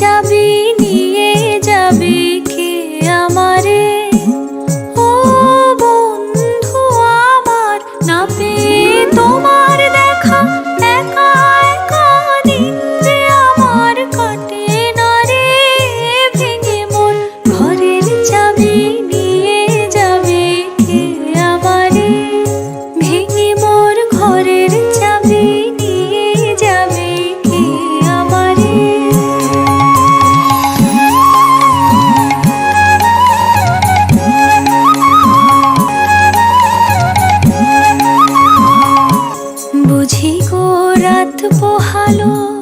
চাবি পথ